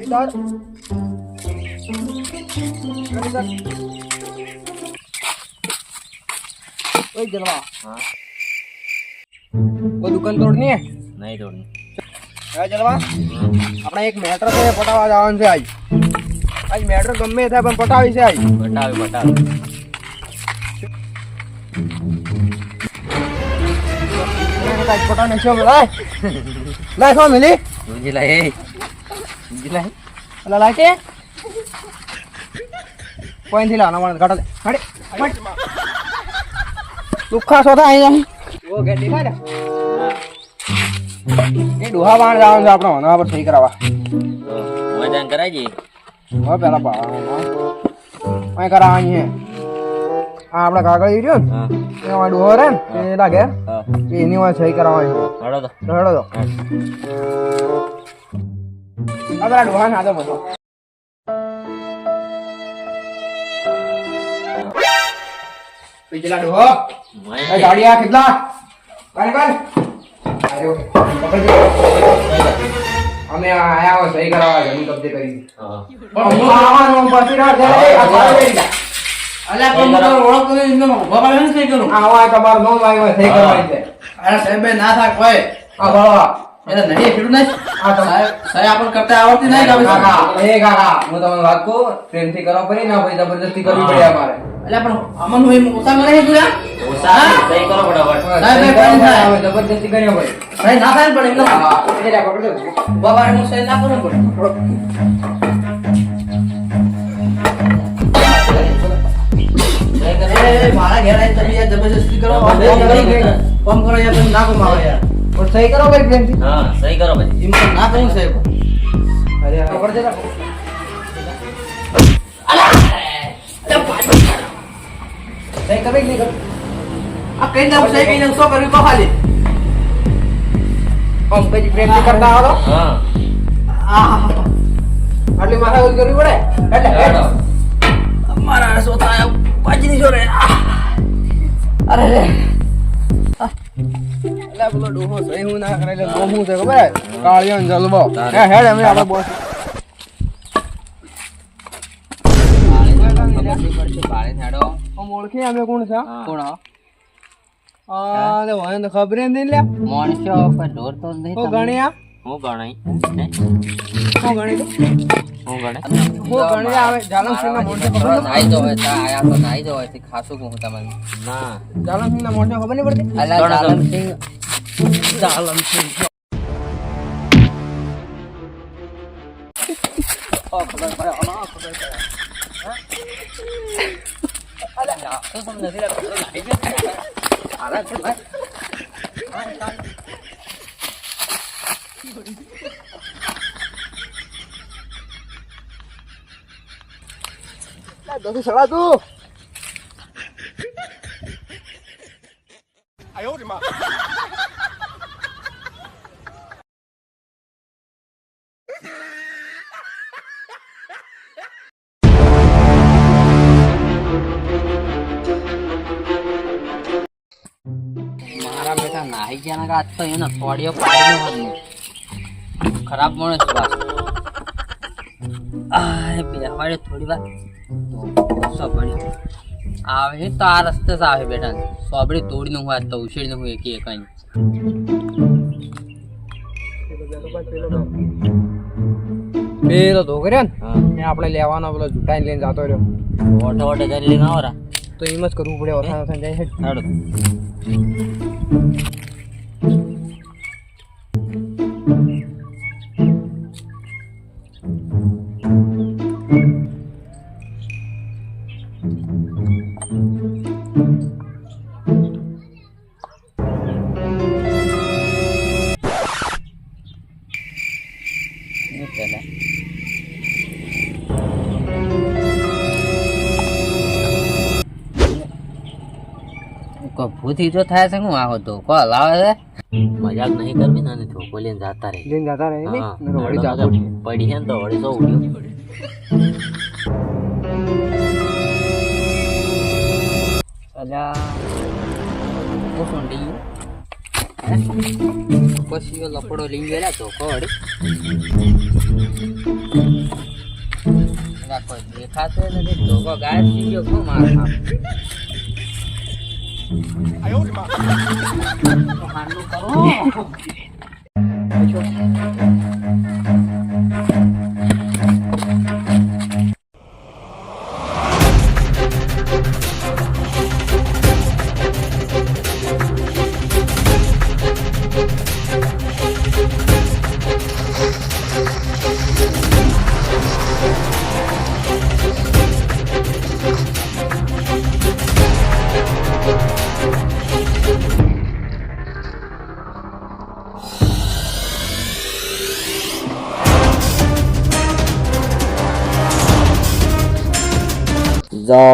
કર ઓય જલવા. હા. કોઈ દુકાન તોડ નહીં તોડની. હે જલવા. આપણે એક મેટર છે એ પટાવવા જવાનું છે આજ. આજ મેટર ગમે થાય પણ પટાવી છે આજ. બતાવે બતાવે આજ પટાને છે લાય. લાય ખો મિલી. સમજી લે લે અલા લાય કે કોઈ થી લાવના મને ઘટા હડે લુખા સોથા અહીં ઓ ગેડી ખાય એ ડોહા વાણ જવાનું છે આપણે હોના પર સહી કરાવવા મજાન કરાય જઈએ હવે પેલા પાવાનું અહીં કરાવવાની છે આ આપણે કાગળ ઈ રહ્યો ને હા એમાં ડોહો રે ને એ લાગે એની વાત સહી કરાવવાની હડો તો હડો તો હા. ડોહા ના તો બધો પેલા ડોહો. એ મય કેટલા? અરે પકડજો. અમે આયા હો સહી કરાવવા જમીન કબજે કરી. પણ હું આવવાનો પછી ના જાય કરી અલ્યા પણ મને ઓળખતો નહીં એમને ઊભા પાડે ને સહી કરું. આ હોય તમારું નોમ આવ્યો સહી કરવાની છે અરે સાહેબ ના થાક હોય. આ બળવા એટલે એટલું નહીં. સાહેબ કરતા આવડતી નહીં કામ કાકા એ કાકા હું તમને વાત કહું પ્રેમથી કરવા પડી ના ભાઈ જબરદસ્તી કરવી પડે અમારે. અલ્યા પણ અમન હું ઓછા મળે છે તું ઓછા સહી કરો ફટાફટ. સાહેબ, સહી એ થાય. પડે, કર્યો ભાઈ. સાહેબ ના થાય પણ એમને હા, એ લ્યા, પકડજો. ઊભા પાડે હું સહી ના કરું પણ મારા ઘેર આવી તમે જબરજસ્તી કરો. આમ કરો, યાર નાખો મારો યાર. પણ સહી કરો ભાઈ પ્રેમથી. હા સહી કરો ભાઈ એમ તો ના કરું સાહેબ. અરે પકડજે ને. સહી કરવી કે નહીં કરવી? આ કઈ દઉં સહી કઈ દઉં શું કરવી કહો ખાલી. આમ પછી પ્રેમથી કરતા આવો તો? હા. આહા. આટલી માથાકૂટ કરવી પડે? એટલે. મારા સોતા થાય? પાછી જો રે. અરે રે. એટલે પેલો ડોહો સહી હું ના કરે એટલે ગોમ છે ખબર? કાળિયો ને હે હેડ અમે આપણે બોસ ઓળખી અમે કોણ છે? કોણ આ તો ખબર નહીં લ્યા. માણસો કોઈ ઢોર તો નહીં ઓ ગણ્યા? હું ગણાય. ઓ ગણી? હું ગણે ઓ ગણી આવે. જાલમસિંહ ના મોઢે ખબર નથી નાઈ હોય તા આયા તો નાઈ જો હોય ખાસું કહું તમને? ના. જાલમસિંહ ના મોઢે ખબર નહીં પડતી? અલા જાલમસિંહ જાલમસિંહ ઓ ખબર પડે ઓ ના ખબર પડે અલા ના તો તમને નથી લાગતું નાઈ જો આલા છે ભાઈ દસી સડા તું મારા નાહી ગયા ના આજ તો એનો થોડીઓ ખરાબ માણસ બેવાડે થોડી વાર સો સોબડી આવે તો આ રસ્તે જ આવે બેટા. સોબડી તોડી નું હોય તો ઉછેડી નું. હોય કે કઈ પેલો તો કર્યો ને આપણે લેવાનો પેલો જૂટાઈ લઈને જતો રહ્યો. ઓટો ઓટો કરી લઈને આવરા તો એમ જ કરવું પડે ઓછા ઓછા જાય છે. ભૂથી જો થાય છે હું આવો તો કો લાવે છે. મજાક નહીં કરવી ને અને ધોકો લઈને જાતા રહે. લઈને જતા રહે ને? વળી હેડો, પડી છે ને તો વળી સૌ ઉડ્યું. અલ્યા ઓ સોંડી પછી લપડો લઈ ગયેલા તો વળી. એલા દેખાતો નથી ધોકો ગાયબ થઈ ગયો. કોણ મારા સામે? તો હાંડલું કરો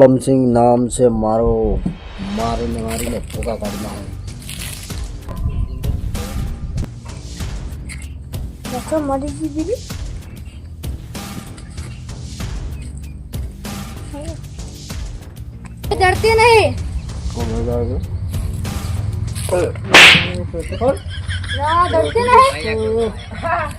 જાલમસિંહ નામ છે મારો મારીને મારીને ભૂકા કાઢી નાખો That's what mother you did. डरते नहीं કોણ લગાવે ना डरते नहीं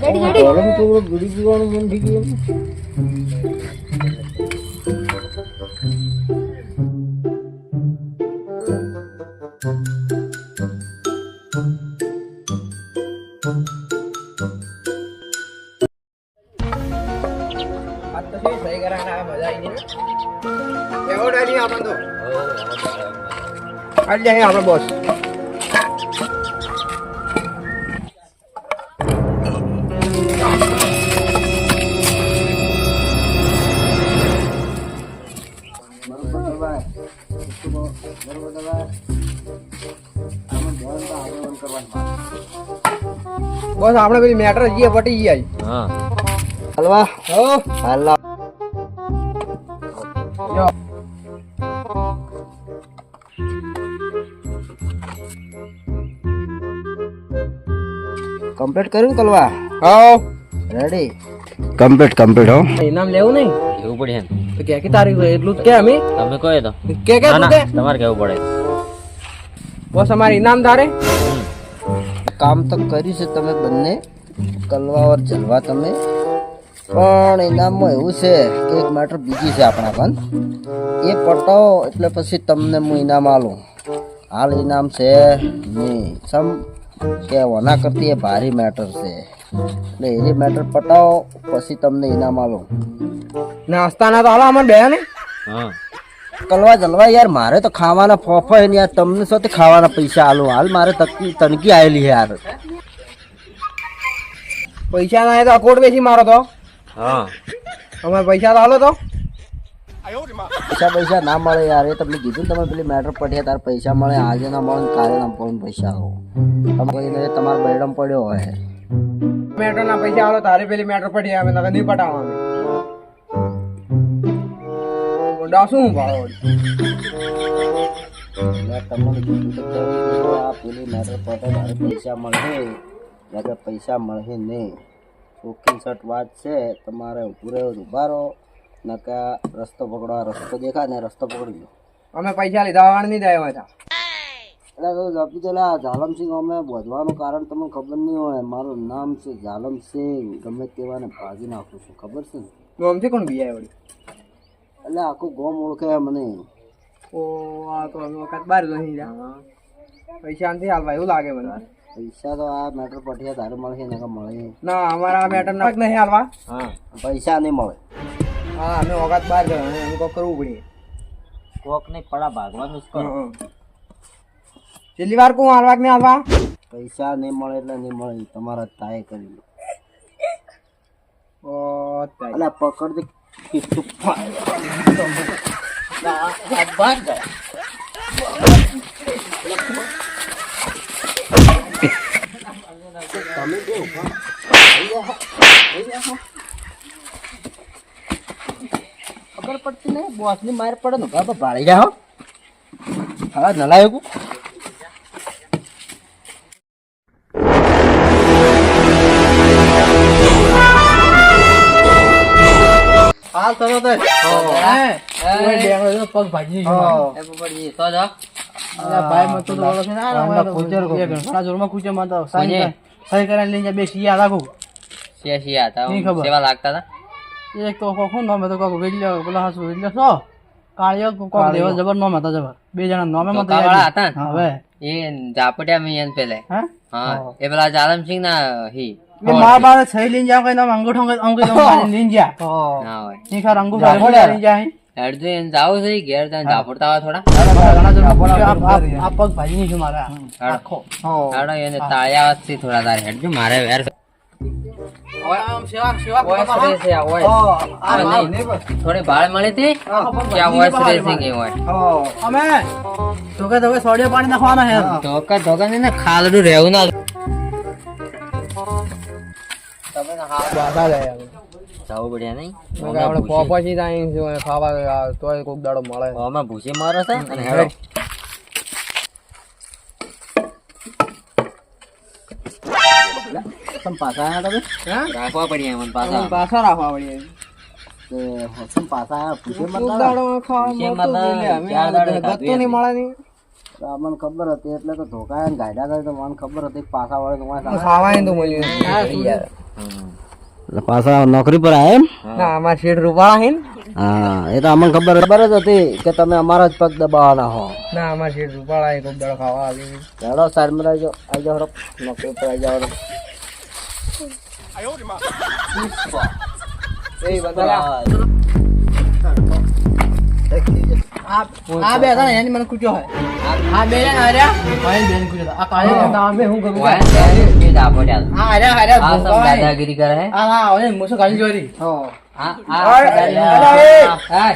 डैडी डैडी આજ લે આપણે બોસ. બોસ આપણે પેલી મેટર જઈએ પટી ગયા હા. હલવા. હો હલવા કમ્પ્લીટ કર્યું કલવા હો. રેડી કમ્પ્લીટ કમ્પ્લીટ હો. ઇનામ લેવું નહીં? એવું પડે એમ. તો કે કે તારી એટલું જ કે અમે? તમે કહો તો. કે કે તું કે? તમારે કેવું પડે? બસ અમારે ઇનામ ધારે. કામ તો કર્યું છે તમે બંને. કલવા ઓર જલવા તમે. પણ ઇનામમાં એવું છે કે એક મેટર બીજી છે આપણા પણ. એ પટાવો એટલે પછી તમને હું ઇનામ આલું હાલ ઇનામ છે નહીં. સમ કે ઓના કરતી એ ભારી મેટર છે. એટલે એની મેટર પટાવો પછી તમને ઇનામ આલું નાસ્તાના તો હાલો અમારે બે ને? હા. કલવા જલવા યાર મારે તો ખાવાના ફોફો હે યાર તમને શું ખાવાના પૈસા આલો? હાલ મારે તકી તનકી આવેલી છે યાર. પૈસા ના તો અકોટ બેસી મારો તો. હા. અમારે પૈસા તો હાલો તો. પૈસા પૈસા ના મળે યાર એ તમને કીધું તમે પેલી મેટર પડ્યા તાર પૈસા મળે આજે ના મળે કાલે ના મળે પૈસા આવો. તમારે તમારો બેડમ પડ્યો હોય. મેટર ના પૈસા આવો તારે પેલી મેટર પડી આવે તમે નહીં પટાવવા અમે. શું ભાવ? મેં તમને કીધું તો આ પેલી મેટર પડે તારે પૈસા મળે. નકર પૈસા મળે નહીં. ચોખ્ખી સટ વાત છે તમારે ઊભું રહ્યો ઊભા રહો. નકા રસ્તો પકડો આ રસ્તો દેખાય ને રસ્તો પકડી લો અમે પૈસા લીધા વાણ નહીં દેવા હતા એટલે તો જપી પેલા ઝાલમસિંહ અમે બોધવાનું કારણ તમને ખબર નહીં હોય મારું નામ છે ઝાલમસિંહ ગમે તેવાને ભાજી નાખું છું ખબર છે ને? ગમથી કોણ બીજા વળી? એટલે આખું ગોમ ઓળખે મને. ઓ આ તો અમે વખત બહાર નહીં જા પૈસા નથી હાલવા એવું લાગે મને. પૈસા તો આ મેટર પઠિયા તારે મળશે ને મળે. ના અમારા મેટર ના નહીં હાલવા. હા. પૈસા નહીં મળે. હા અમે વખત બહાર ગયો એમ કોક કરવું પડે. કોક નહીં પડા ભાગવાનું જ કરો. છેલ્લી વાર કોણ હાલવા નહીં હાલવા? પૈસા નહીં મળે એટલે નહીં મળે તમારા તાય કરી ઓ તાય પકડ દે કિસ્સું ફાય. ખબર પડતી નહીં બોસની માર પડે ને બાબા ભાળી જાય હો. હા. નલાયકું હાલ તરત જ હે? પગ ભાજી હા. એ પોપટજી, તો જા. ભાઈ મત તો ઓળખે ના તો કૂચર. એ ઘણા કૂચર લઈને બે શિયા શિયા હતા સેવા લાગતા હતા? તો કોક હું નામ હતું, કોક વેલ્યો, પેલા હાસુ વેલ્યો છો. કાળિયો, કોક દેવા જબર નામ હતા જબર. બે જણા નામે માં તો યાદ હતા. હા, હવે. એ ઝાપટિયા મેં એને પેલે. હા? હા એ પેલા જાલમસિંહ ના હી. એ મારા બારે સહી લઈને જાવ કઈ નામ અંગૂઠો અંગૂઠો અંગૂઠો લઈને જા. ના હોય. અંગૂઠો લઈને જાય. હેડ જો. એને જાવું છે ઘેર તને ઝાપડતા હોય થોડા. આ- પગ ભાજી નહીં છે મારા. આખો. હાડો એને તાળિયા છે થોડા તારે. હેડ જો મારે વેર થોડી ભાળ મળી હતી? કે આ voice હોય અમે ધોકે ધોકે સોડિયો પાણી નાખવાના હે. ધોકા ધોકા ને ખાલડું રહેવું ના તમે. જવું પડ્યા નહીં. આપણે પોપચી જાય ખાવા તોય કોક દાડો મળે. અમે ભૂસી મારો છે અને હેડો. તમે પાછા આવ્યા તમે? રાખવા પડ્યા મને પાછા. પાછા રાખવા પડીએ પાછા પૂછે મળે ખબર હતી એટલે તો ધોકા ગાયડા કરે તો મને ખબર હતી પાછા વળે તમારે ખાવાય તો મળ્યું પાછા નોકરી પર આયા ના આમાં શેઠ રૂપાળા હે હા એ તો અમને ખબર ખબર જ હતી કે તમે અમારા જ પગ દબાવવાના હો. ના આમાં શેઠ રૂપાળા એ કોક દાડો ખાવા આવી હેડો સાઈડમાં આવી જાઓ આવી જાઓ નોકરી પર આવી જાઓ હડો. એ બધા આ બે હતા એની મને કૂટ્યો હોય આ બે જણા હાર્યા ભાઈ બેન કૂટ્યો આ કાળિયો અમે શું કરું ઓય, એ ઝાપટ્યા આ હાર્યા હાર્યા આ સમ દાદાગીરી કરે હે? આ હા ઓય મોસો કાઢી જોરી અરે, આ- અરે, આ-